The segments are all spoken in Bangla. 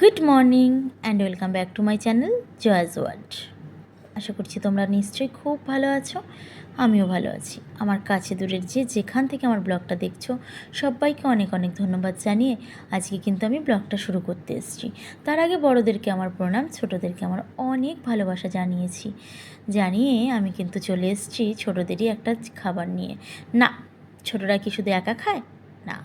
Good morning and welcome back to my channel Jaya's world আশা করছি তোমরা নিশ্চয়ই খুব ভালো আছো, আমিও ভালো আছি। আমার কাছে দূরের যে যেখান থেকে আমার ব্লগটা দেখছ, সবাইকে অনেক অনেক ধন্যবাদ জানিয়ে আজকে কিন্তু আমি ব্লগটা শুরু করতে এসেছি। তার আগে বড়োদেরকে আমার প্রণাম, ছোটোদেরকে আমার অনেক ভালোবাসা জানিয়েছি। জানিয়ে আমি কিন্তু চলে এসেছি ছোটোদেরই একটা খাবার নিয়ে। না, ছোটরা কি শুধু একা খায়? না।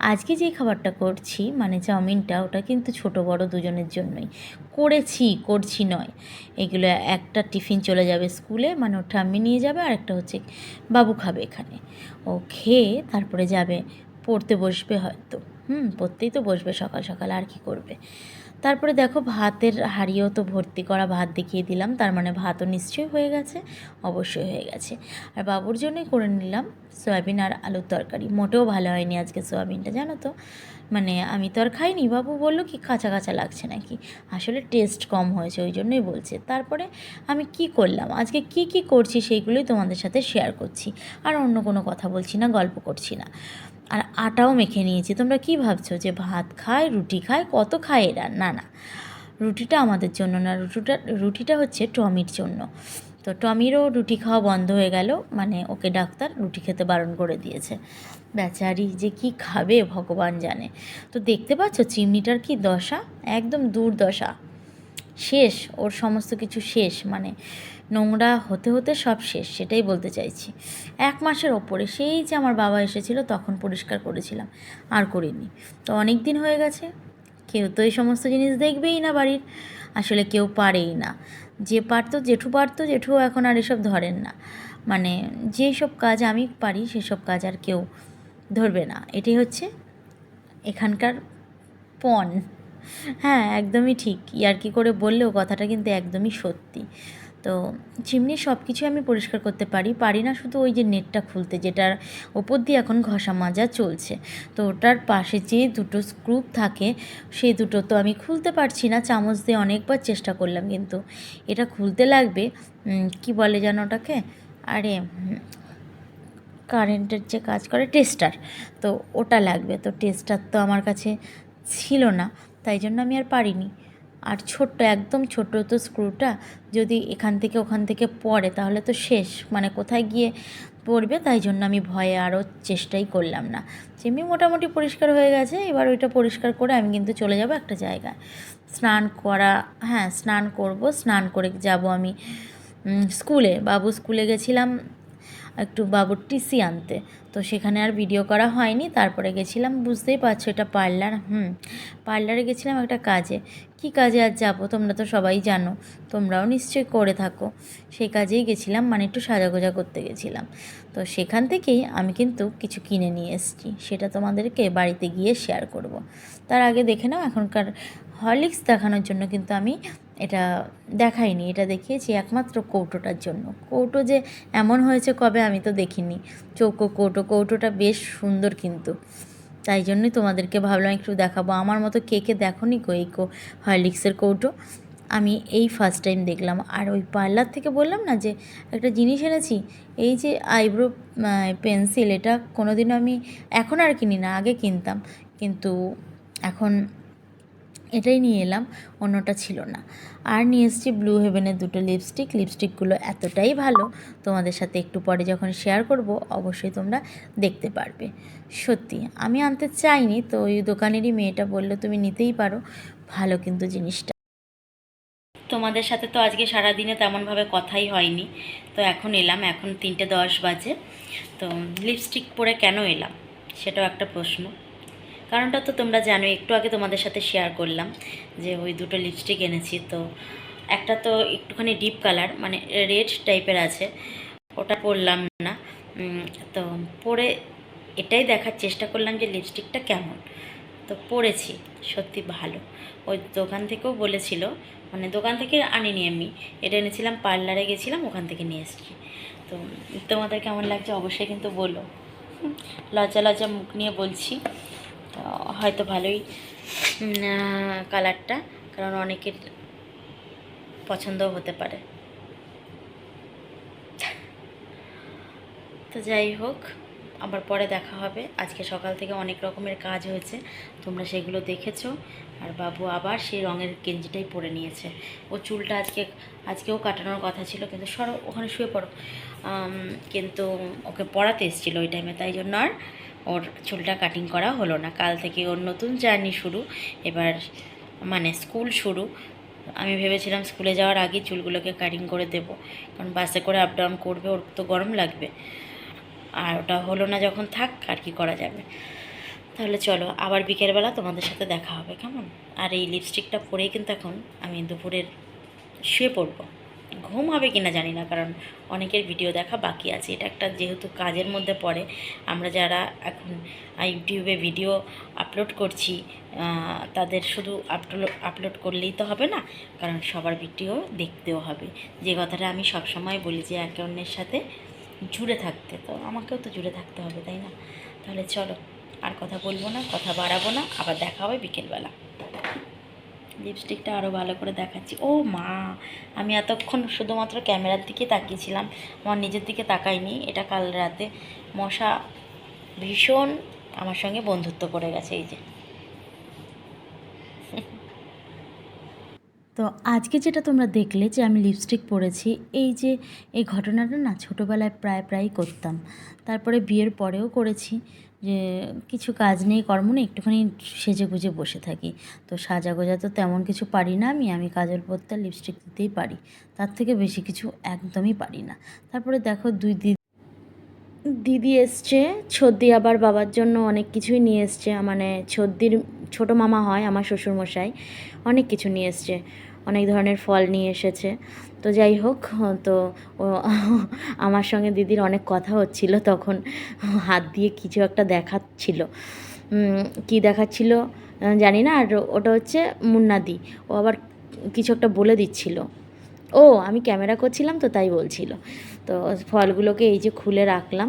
আজকে যে খাবারটা করছি মানে চাউমিনটা, ওটা কিন্তু ছোট বড় দুজনের জন্যই। করেছি, করছি নয়। এগুলো একটা টিফিন চলে যাবে স্কুলে মানে ওটা আমি নিয়ে যাবে, আর একটা হচ্ছে বাবু খাবে এখানে। ও খেয়ে তারপরে যাবে, পড়তে বসবে হয়তো। হুম, পড়তেই তো বসবে সকাল সকাল, আর কি করবে? তারপরে দেখো ভাতের হাড়িও তো ভর্তি করা ভাত দেখিয়ে দিলাম, তার মানে ভাতও নিশ্চয়ই হয়ে গেছে, অবশ্যই হয়ে গেছে। আর বাবুর জন্যই করে নিলাম সয়াবিন আর আলুর তরকারি, মোটেও ভালো হয়নি আজকে সয়াবিনটা, জানো তো? মানে আমি তো আর খাইনি, বাবু বলল কি কাঁচা কাঁচা লাগছে নাকি। আসলে টেস্ট কম হয়েছে, ওই জন্যই বলছে। তারপরে আমি কি করলাম? আজকে কি কি করছি সেইগুলোই তোমাদের সাথে শেয়ার করছি। আর অন্য কোনো কথা বলছি না, গল্প করছি না। আর আটাও মেখে নিয়েছি। তোমরা কি ভাবছ যে ভাত খায়, রুটি খায়? কত খায় এরা? না না। রুটিটা আমাদের জন্য না, রুটিটা রুটিটা হচ্ছে টমির জন্য। তো টমিরও রুটি খাওয়া বন্ধ হয়ে গেল। মানে ওকে ডাক্তার রুটি খেতে বারণ করে দিয়েছে। বেচারি যে কি খাবে ভগবান জানে। তো দেখতে পাচ্ছ চিমনিটার কি দশা? একদম দুর্দশা। শেষ, ওর সমস্ত কিছু শেষ। মানে নোংরা হতে হতে সব শেষ, সেটাই বলতে চাইছি। এক মাসের ওপরে, সেই যে আমার বাবা এসেছিল, তখন পরিষ্কার করেছিলাম। আর করিনি। তো অনেক দিন হয়ে গেছে। কেউ তো এই সমস্ত জিনিস দেখবেই না বাড়ির। আসলে কেউ পারেই না। যে পারতো, জেঠু পারতো জেঠু এখন আর এসব ধরেন না। মানে যেই সব কাজ আমি পারি, সেসব কাজ আর কেউ ধরবে না। এটাই হচ্ছে এখানকার পণ। হ্যাঁ একদমই ঠিক। ইয়ার কি করে বললেও কথাটা কিন্তু একদমই সত্যি। তো চিমনি সব কিছু আমি পরিষ্কার করতে পারি। পারি না শুধু ওই যে নেটটা খুলতে, যেটার ওপর দিয়ে এখন ঘষা মাজা চলছে। তো ওটার পাশে যে দুটো স্ক্রুপ থাকে সেই দুটো তো আমি খুলতে পারছি না। চামচ দিয়ে অনেকবার চেষ্টা করলাম কিন্তু এটা খুলতে লাগবে। কি বলে যেন ওটাকে? আরে, কারেন্টের যে কাজ করে, টেস্টার। তো ওটা লাগবে। তো টেস্টার তো আমার কাছে ছিল না, তাই জন্য আমি আর পারিনি। আর ছোট্ট, একদম ছোট্ট তো স্ক্রুটা যদি এখান থেকে ওখান থেকে পড়ে তাহলে তো শেষ। মানে কোথায় গিয়ে পড়বে তাই জন্য আমি ভয়ে আরও চেষ্টাই করলাম না। যেমনি মোটামুটি পরিষ্কার হয়ে গেছে, এবার ওইটা পরিষ্কার করে আমি কিন্তু চলে যাব একটা জায়গায়। স্নান করা হ্যাঁ স্নান করব। স্নান করে যাব আমি স্কুলে। বাবু স্কুলে গেছিলাম একটু বাবুর টিসি আনতে। তো সেখানে আর ভিডিও করা হয়নি। তারপরে গেছিলাম, বুঝতেই পারছ এটা পার্লার, হুম, পার্লারে গেছিলাম একটা কাজে। কি কাজে আর যাব? তোমরা তো সবাই জানো, তোমরাও নিশ্চয়ই করে থাকো। সেই কাজেই গেছিলাম মানে একটু সাজাগোজা করতে গেছিলাম। তো সেখান থেকেই আমি কিন্তু কিছু কিনে নিয়ে এসেছি। সেটা তোমাদেরকে বাড়িতে গিয়ে শেয়ার করব। তার আগে দেখে নাও, এখনকার হরলিক্স দেখানোর জন্য কিন্তু আমি এটা দেখাইনি, এটা দেখিয়েছি একমাত্র কৌটোটার জন্য। কৌটো যে এমন হয়েছে কবে আমি তো দেখিনি। চৌকো কৌটো, কৌটোটা বেশ সুন্দর কিন্তু। তাই জন্যই তোমাদেরকে ভাবলাম একটু দেখাবো। আমার মতো কে কে দেখোনি গো এই কো হরলিক্সের কৌটো? আমি এই ফার্স্ট টাইম দেখলাম। আর ওই পার্লার থেকে বললাম না যে একটা জিনিস এনেছি? এই যে আইব্রো পেন্সিল, এটা কোনোদিনও আমি এখন আর কিনি না, আগে কিনতাম। কিন্তু এখন এটাই নিয়ে এলাম, অন্যটা ছিল না। আর নিয়ে এসেছি ব্লু হেভেনের দুটো লিপস্টিক লিপস্টিকগুলো এতটাই ভালো, তোমাদের সাথে একটু পরে যখন শেয়ার করব, অবশ্যই তোমরা দেখতে পারবে। সত্যি, আমি আনতে চাইনি, তো ওই দোকানেরই মেয়েটা বলল, তুমি নিতেই পারো, ভালো কিন্তু জিনিসটা। তোমাদের সাথে তো আজকে সারা দিনে তেমনভাবে কথাই হয়নি, তো এখন এলাম, এখন তিনটে দশ বাজে, তো লিপস্টিক পরে কেন এলাম? সেটাও একটা প্রশ্ন। কারণটা তো তোমরা জানো একটু আগে তোমাদের সাথে শেয়ার করলাম যে ওই দুটো লিপস্টিক এনেছি। তো একটা তো একটুখানি ডিপ কালার মানে রেড টাইপের আছে, ওটা পরলাম না। তো পরে এটাই দেখার চেষ্টা করলাম যে লিপস্টিকটা কেমন। তো পরেছি, সত্যি ভালো। ওই দোকান থেকেও বলেছিল মানে দোকান থেকে আনিনি আমি। এটা এনেছিলাম পার্লারে গেছিলাম, ওখান থেকে নিয়ে এসেছি। তো তোমাদের কেমন লাগছে অবশ্যই কিন্তু বলো। লজ্জা লজ্জা মুখ নিয়ে বলছি। হয়তো ভালোই কালারটা, কারণ অনেকের পছন্দও হতে পারে। তো যাই হোক, আবার পরে দেখা হবে। আজকে সকাল থেকে অনেক রকমের কাজ হয়েছে, তোমরা সেগুলো দেখেছ। আর বাবু আবার সেই রঙের গেঞ্জিটাই পরে নিয়েছে। ও চুলটা আজকে, আজকেও কাটানোর কথা ছিল, কিন্তু সরো, ওখানে শুয়ে পড়ো। কিন্তু ওকে পড়াতে এসেছিল ওই টাইমে তাই জন্য আর ওর চুলটা কাটিং করা হলো না। কাল থেকে ওর নতুন জার্নি শুরু। এবার মানে স্কুল শুরু। আমি ভেবেছিলাম স্কুলে যাওয়ার আগে চুলগুলোকে কাটিং করে দেবো। কারণ বাসে করে আপ ডাউন করবে, ওর তো গরম লাগবে। আর ওটা হলো না যখন থাক, আর কি করা যাবে? তাহলে চলো, আবার বিকেলবেলা তোমাদের সাথে দেখা হবে, কেমন? আর এই লিপস্টিকটা পরেই কিন্তু এখন আমি দুপুরের শুয়ে পড়ব। ঘুম হবে কিনা জানি না, কারণ অনেকের ভিডিও দেখা বাকি আছে। এটা একটা যেহেতু কাজের মধ্যে পড়ে, আমরা যারা এখন ইউটিউবে ভিডিও আপলোড করছি তাদের শুধু আপলোড আপলোড করলেই তো হবে না, কারণ সবার ভিডিও দেখতেও হবে। যে কথাটা আমি সবসময় বলি যে, একে অন্যের সাথে জুড়ে থাকতে, তো আমাকেও তো জুড়ে থাকতে হবে, তাই না? তাহলে চলো, আর কথা বলব না, কথা বাড়াবো না, আবার দেখা হবে বিকেলবেলা। লিপস্টিকটা আরও ভালো করে দেখাচ্ছি। ও মা, আমি এতক্ষণ শুধুমাত্র ক্যামেরার দিকে তাকিয়েছিলাম, আমার নিজের দিকে তাকাইনি, এটা কাল রাতে। মশা ভীষণ আমার সঙ্গে বন্ধুত্ব করে গেছে, এই যে। তো আজকে যেটা তোমরা দেখলে যে আমি লিপস্টিক পরেছি, এই যে এই ঘটনাটা না ছোটোবেলায় প্রায় প্রায়ই করতাম। তারপরে বিয়ের পরেও করেছি। যে কিছু কাজ নেই, কর্ম নেই, একটুখানি সেজে গুজে বসে থাকি। তো সাজা গোজা তো তেমন কিছু পারি না আমি আমি কাজল পরতে লিপস্টিক দিতেই পারি। তার থেকে বেশি কিছু একদমই পারি না। তারপরে দেখো দুই দিদি দিদি এসছে, ছদ্দি আবার বাবার জন্য অনেক কিছুই নিয়ে এসছে। মানে ছদ্দির ছোটো মামা হয়, আমার শ্বশুরমশাই, অনেক কিছু নিয়ে এসছে। অনেক ধরনের ফল নিয়ে এসেছে। তো যাই হোক, তো আমার সঙ্গে দিদির অনেক কথা হচ্ছিল তখন। হাত দিয়ে কিছু একটা দেখাচ্ছিল। কী দেখাচ্ছিল জানি না। আর ওটা হচ্ছে মুন্নাদি ও আবার কিছু একটা বলে দিচ্ছিল। ও, আমি ক্যামেরা করছিলাম তো তাই বলছিল। তো ফলগুলোকে এই যে খুলে রাখলাম।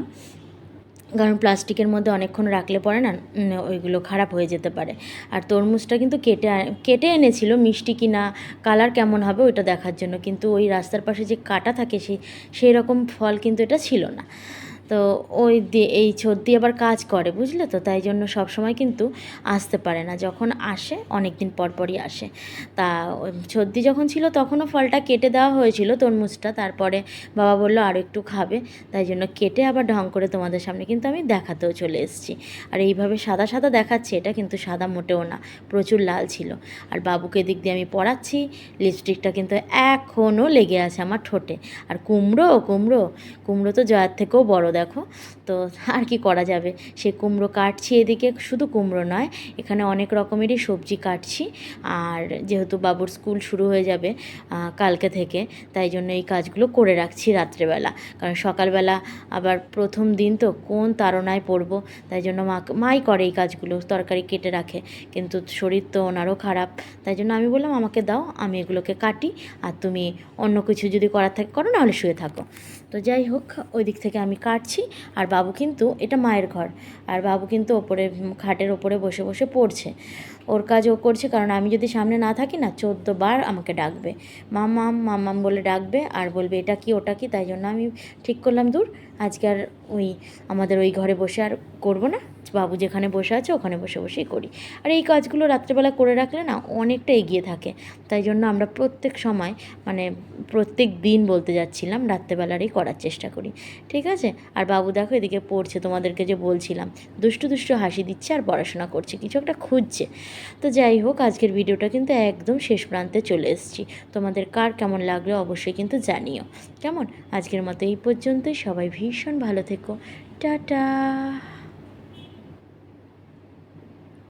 কারণ প্লাস্টিকের মধ্যে অনেকক্ষণ রাখলে পরে না ওইগুলো খারাপ হয়ে যেতে পারে। আর তরমুজটা কিন্তু কেটে কেটে এনেছিল, মিষ্টি কি না কালার কেমন হবে ওইটা দেখার জন্য। কিন্তু ওই রাস্তার পাশে যে কাটা থাকে সেই সেই রকম ফল কিন্তু এটা ছিল না। তো ওই দিয়ে এই ছর্দি আবার কাজ করে, বুঝলে তো? তাই জন্য সব সময় কিন্তু আসতে পারে না। যখন আসে অনেক দিন পর পরই আসে। তা ছর্দি যখন ছিল, তখনও ফলটা কেটে দেওয়া হয়েছিল তরমুজটা। তারপরে বাবা বলল আরও একটু খাবে। তাই জন্য কেটে আবার ঢং করে তোমাদের সামনে কিন্তু আমি দেখাতেও চলে এসেছি। আর এইভাবে সাদা সাদা দেখাচ্ছে, এটা কিন্তু সাদা মোটেও না, প্রচুর লাল ছিল। আর বাবুকে দিক দিয়ে আমি পড়াচ্ছি, লিপস্টিকটা কিন্তু এখনও লেগে আছে আমার ঠোঁটে। আর কুমড়ো কুমড়ো কুমড়ো তো জয়ার থেকেও বড় দেখো। তো আর কি করা যাবে? সে কুমড়ো কাটছি এদিকে, শুধু কুমড়ো নয়, এখানে অনেক রকমেরই সবজি কাটছি। আর যেহেতু বাবুর স্কুল শুরু হয়ে যাবে কালকে থেকে, তাই জন্য এই কাজগুলো করে রাখছি রাত্রেবেলা। কারণ সকালবেলা আবার প্রথম দিন তো কোন তাড়নায় পড়ব? তাই জন্য মা, মাই করে এই কাজগুলো, তরকারি কেটে রাখে। কিন্তু শরীর তো ওনারও খারাপ, তাই জন্য আমি বললাম, আমাকে দাও, আমি এগুলোকে কাটি, আর তুমি অন্য কিছু যদি করার থাকে করো, নাহলে শুয়ে থাকো। তো যাই হোক, ওই দিক থেকে আমি কাটছি আর বাবু কিন্তু এটা মায়ের ঘর, আর বাবু কিন্তু ওপরে, খাটের ওপরে বসে বসে পড়ছে। ওর কাজ ও করছে, কারণ আমি যদি সামনে না থাকি না, চোদ্দ বার আমাকে ডাকবে। মামাম মামাম বলে ডাকবে, আর বলবে, এটা কি, ওটা কি? তাই জন্য আমি ঠিক করলাম, দূর, আজকে আর ওই, আমাদের ওই ঘরে বসে আর করব না। বাবু যেখানে বসে আছে, ওখানে বসে বসেই করি। আর এই কাজগুলো রাত্রেবেলা করে রাখলে না অনেকটা এগিয়ে থাকে। তাই জন্য আমরা প্রত্যেক সময় মানে প্রত্যেক দিন বলতে যাচ্ছিলাম, রাত্রেবেলারই করার চেষ্টা করি। ঠিক আছে? আর বাবু দেখো এদিকে পড়ছে, তোমাদেরকে যে বলছিলাম। দুষ্টু দুষ্টু হাসি দিচ্ছে আর পড়াশোনা করছে, কিছু একটা খুঁজছে। তো যাই হোক, আজকের ভিডিওটা কিন্তু একদম শেষ প্রান্তে চলে এসেছি। তোমাদের কার কেমন লাগল অবশ্যই কিন্তু জানিও। কেমন? আজকের মতো এই পর্যন্তই। সবাই ভীষণ ভালো থেকো। টাটা!